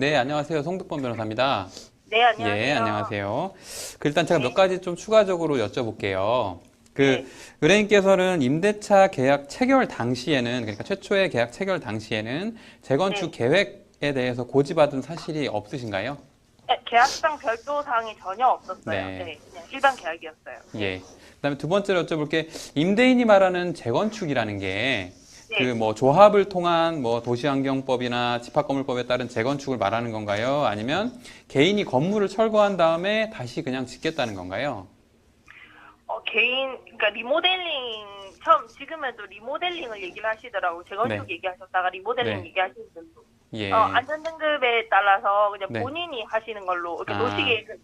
네, 안녕하세요. 송득범 변호사입니다. 네, 안녕하세요. 예, 안녕하세요. 그 일단 제가 네. 몇 가지 좀 추가적으로 여쭤볼게요. 그 네. 의뢰인께서는 임대차 계약 체결 당시에는 그러니까 최초의 계약 체결 당시에는 재건축 계획에 대해서 고지받은 사실이 없으신가요? 네, 계약상 별도 사항이 전혀 없었어요. 네. 네. 그냥 일반 계약이었어요. 예. 그다음에 두 번째로 여쭤볼 게 임대인이 말하는 재건축이라는 게 그 네. 뭐 조합을 통한 뭐 도시환경법이나 집합건물법에 따른 재건축을 말하는 건가요? 아니면 개인이 건물을 철거한 다음에 다시 그냥 짓겠다는 건가요? 어, 개인, 그러니까 리모델링, 처음, 지금에도 리모델링을 얘기를 하시더라고. 재건축 네. 얘기하셨다가 리모델링 네. 얘기하시는 분. 예. 어, 안전등급에 따라서 그냥 네. 본인이 하시는 걸로, 이렇게 아. 도시계획, 아,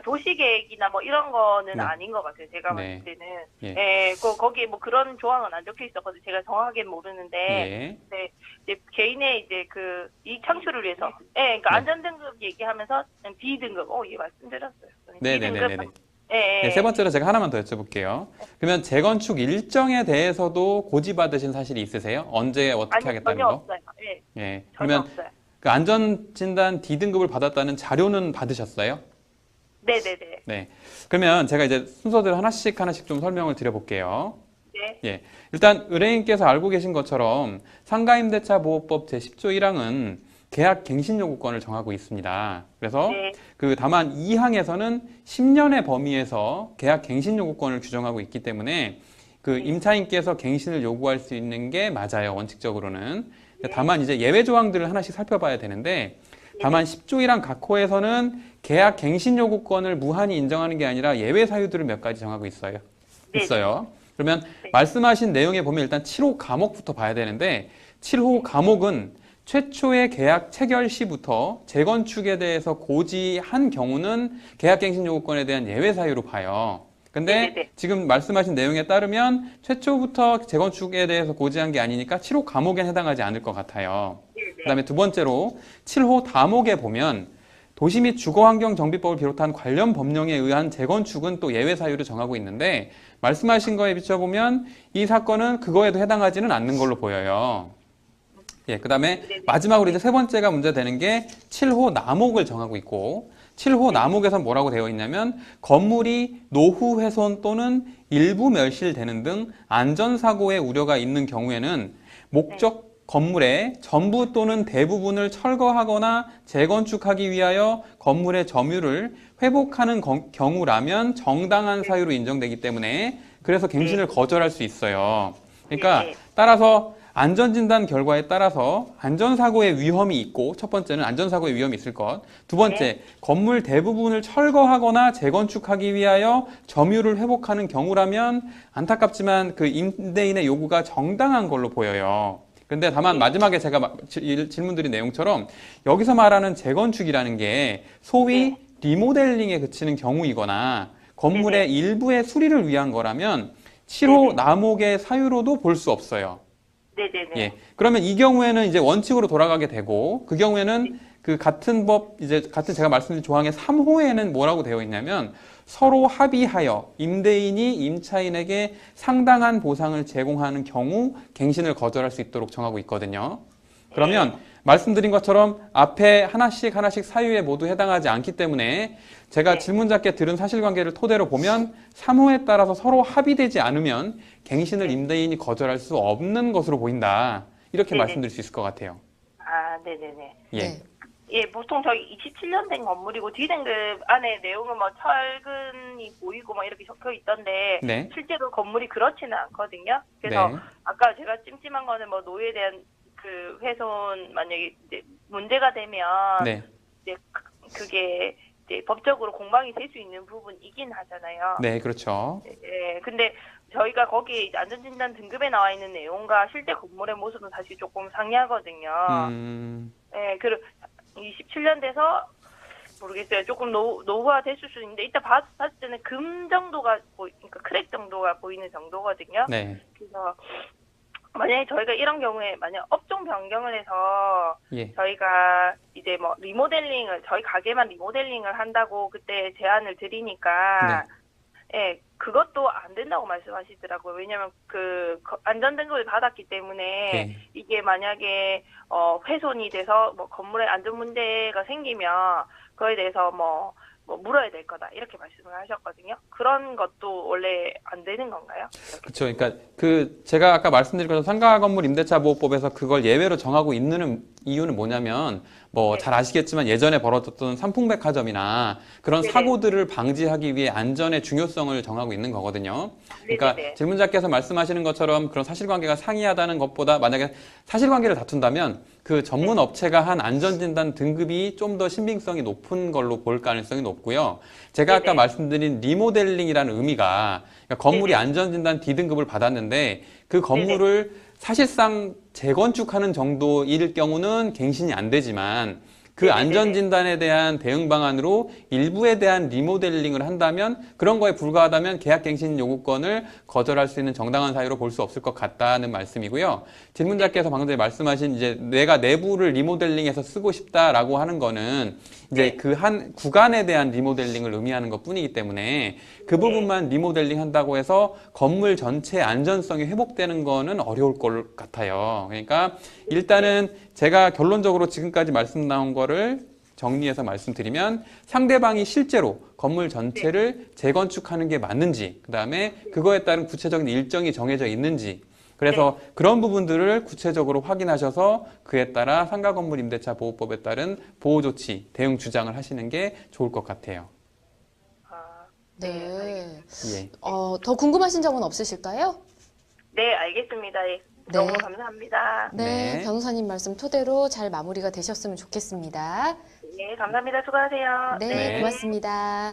도시계획이나 뭐 이런 거는 네. 아닌 것 같아요. 제가 네. 봤을 때는. 예. 예, 그, 거기에 뭐 그런 조항은 안 적혀 있었거든요. 제가 정확하게 모르는데. 예. 네, 이제 개인의 이제 그 이익 창출을 위해서, 예, 그러니까 네. 안전등급 얘기하면서 D 등급, 어, 예 말씀드렸어요. 네네네네. 예, 예. 네, 세 번째로 제가 하나만 더 여쭤볼게요. 그러면 재건축 일정에 대해서도 고지받으신 사실이 있으세요? 언제 어떻게 아니 하겠다는 전혀 거? 없어요. 예, 예. 그러면 없어요. 그 안전진단 D등급을 받았다는 자료는 받으셨어요? 네, 네, 네, 네. 그러면 제가 이제 순서대로 하나씩 하나씩 좀 설명을 드려볼게요. 네, 예. 일단 의뢰인께서 알고 계신 것처럼 상가임대차 보호법 제10조 1항은 계약 갱신 요구권을 정하고 있습니다. 그래서 네, 그 다만 2항에서는 10년의 범위에서 계약 갱신 요구권을 규정하고 있기 때문에 그 임차인께서 갱신을 요구할 수 있는 게 맞아요. 원칙적으로는. 다만 이제 예외 조항들을 하나씩 살펴봐야 되는데 다만 10조 1항 각호에서는 계약 갱신 요구권을 무한히 인정하는 게 아니라 예외 사유들을 몇 가지 정하고 있어요. 네. 있어요. 그러면 네. 말씀하신 내용에 보면 일단 7호 감옥부터 봐야 되는데 7호 감옥은 최초의 계약 체결 시부터 재건축에 대해서 고지한 경우는 계약갱신 요구권에 대한 예외 사유로 봐요. 근데 네네네. 지금 말씀하신 내용에 따르면 최초부터 재건축에 대해서 고지한 게 아니니까 7호 감옥에 해당하지 않을 것 같아요. 그다음에 두 번째로 7호 다목에 보면 도시 및 주거환경정비법을 비롯한 관련 법령에 의한 재건축은 또 예외 사유를 정하고 있는데 말씀하신 거에 비춰보면 이 사건은 그거에도 해당하지는 않는 걸로 보여요. 예, 그 다음에 네네. 마지막으로 이제 세 번째가 문제되는 게 7호 남목을 정하고 있고 7호 남목에선 뭐라고 되어 있냐면 건물이 노후 훼손 또는 일부 멸실되는 등 안전사고의 우려가 있는 경우에는 목적 건물의 전부 또는 대부분을 철거하거나 재건축하기 위하여 건물의 점유를 회복하는 거- 경우라면 정당한 사유로 인정되기 때문에 그래서 갱신을 거절할 수 있어요. 그러니까 네. 따라서 안전진단 결과에 따라서 안전사고의 위험이 있고 첫 번째는 안전사고의 위험이 있을 것. 두 번째 건물 대부분을 철거하거나 재건축하기 위하여 점유를 회복하는 경우라면 안타깝지만 그 임대인의 요구가 정당한 걸로 보여요. 근데 다만 마지막에 제가 질- 질문드린 내용처럼 여기서 말하는 재건축이라는 게 소위 리모델링에 그치는 경우이거나 건물의 일부의 수리를 위한 거라면 7호 네네. 남목의 사유로도 볼 수 없어요. 네, 네, 네. 예. 그러면 이 경우에는 이제 원칙으로 돌아가게 되고 그 경우에는 그 같은 법 이제 같은 제가 말씀드린 조항의 3호에는 뭐라고 되어 있냐면 서로 합의하여 임대인이 임차인에게 상당한 보상을 제공하는 경우 갱신을 거절할 수 있도록 정하고 있거든요. 그러면 말씀드린 것처럼 앞에 하나씩 하나씩 사유에 모두 해당하지 않기 때문에 제가 네. 질문자께 들은 사실관계를 토대로 보면 3호에 따라서 서로 합의되지 않으면 갱신을 임대인이 거절할 수 없는 것으로 보인다. 이렇게 네네. 말씀드릴 수 있을 것 같아요. 아, 네, 네, 네. 예. 네. 예, 보통 저희 27년 된 건물이고 D등급 안에 내용은 뭐 철근이 보이고 막 이렇게 적혀 있던데 네. 실제로 건물이 그렇지는 않거든요. 그래서 네. 아까 제가 찜찜한 거는 뭐 노예에 대한 그 훼손 만약에 이제 문제가 되면 네. 이제 그- 그게 이제 법적으로 공방이 될 수 있는 부분이긴 하잖아요. 네, 그렇죠. 예, 근데 저희가 이제 안전진단 등급에 나와 있는 내용과 실제 건물의 모습은 사실 조금 상이하거든요. 음, 예, 그 27년 돼서 모르겠어요. 조금 노, 노후화 됐을 수 있는데 이따 봤, 봤을 때는 금 정도가 보이, 그러니까 크랙 정도가 보이는 정도거든요. 네. 그래서 만약에 저희가 이런 경우에 만약 업종 변경을 해서 예. 저희가 이제 뭐 리모델링을 저희 가게만 리모델링을 한다고 그때 제안을 드리니까 예, 그것도 안 된다고 말씀하시더라고요. 왜냐면 그 거- 안전등급을 받았기 때문에 네. 이게 만약에 어 훼손이 돼서 뭐 건물에 안전 문제가 생기면 그거에 대해서 뭐, 뭐 물어야 될 거다 이렇게 말씀을 하셨거든요. 그런 것도 원래 안 되는 건가요? 그렇죠. 그러니까 그 제가 아까 말씀드린 것처럼 상가 건물 임대차 보호법에서 그걸 예외로 정하고 있는 이유는 뭐냐면 뭐 네. 잘 아시겠지만 예전에 벌어졌던 삼풍백화점이나 그런 네네. 사고들을 방지하기 위해 안전의 중요성을 정하고 있는 거거든요. 그러니까 네네네. 질문자께서 말씀하시는 것처럼 그런 사실관계가 상이하다는 것보다 만약에 사실관계를 다툰다면 그 전문 업체가 한 안전진단 등급이 좀 더 신빙성이 높은 걸로 볼 가능성이 높고요. 제가 아까 네네. 말씀드린 리모델링이라는 의미가 그러니까 건물이 네네. 안전진단 D등급을 받았는데 그 건물을 사실상 재건축하는 정도일 경우는 갱신이 안 되지만 그 네네네. 안전진단에 대한 대응 방안으로 일부에 대한 리모델링을 한다면 그런 거에 불과하다면 계약갱신 요구권을 거절할 수 있는 정당한 사유로 볼 수 없을 것 같다는 말씀이고요. 질문자께서 방금 전에 말씀하신 이제 내가 내부를 리모델링해서 쓰고 싶다라고 하는 거는 이제 네. 그한 구간에 대한 리모델링을 의미하는 것 뿐이기 때문에 그 부분만 리모델링 한다고 해서 건물 전체 안전성이 회복되는 거는 어려울 것 같아요. 그러니까 일단은 제가 결론적으로 지금까지 말씀 나온 거를 정리해서 말씀드리면 상대방이 실제로 건물 전체를 재건축하는 게 맞는지, 그 다음에 그거에 따른 구체적인 일정이 정해져 있는지, 그래서 그런 부분들을 구체적으로 확인하셔서 그에 따라 상가 건물 임대차 보호법에 따른 보호 조치, 대응 주장을 하시는 게 좋을 것 같아요. 아, 네. 예. 어, 더 궁금하신 점은 없으실까요? 네, 알겠습니다. 예, 네. 너무 감사합니다. 네, 네. 변호사님 말씀 토대로 잘 마무리가 되셨으면 좋겠습니다. 네, 감사합니다. 수고하세요. 네, 네. 고맙습니다.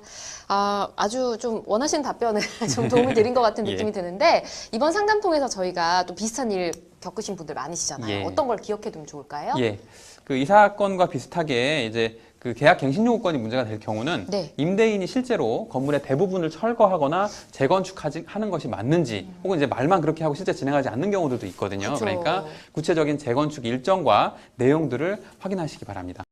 아, 아주 좀 원하시는 답변을 좀 도움을 드린 것 같은 예. 느낌이 드는데 이번 상담 통해서 저희가 또 비슷한 일 겪으신 분들 많으시잖아요. 예. 어떤 걸 기억해두면 좋을까요? 예. 그 이 사건과 비슷하게 이제 그 계약 갱신 요구권이 문제가 될 경우는 네. 임대인이 실제로 건물의 대부분을 철거하거나 재건축하지 하는 것이 맞는지 혹은 이제 말만 그렇게 하고 실제 진행하지 않는 경우들도 있거든요. 그쵸. 그러니까 구체적인 재건축 일정과 내용들을 확인하시기 바랍니다.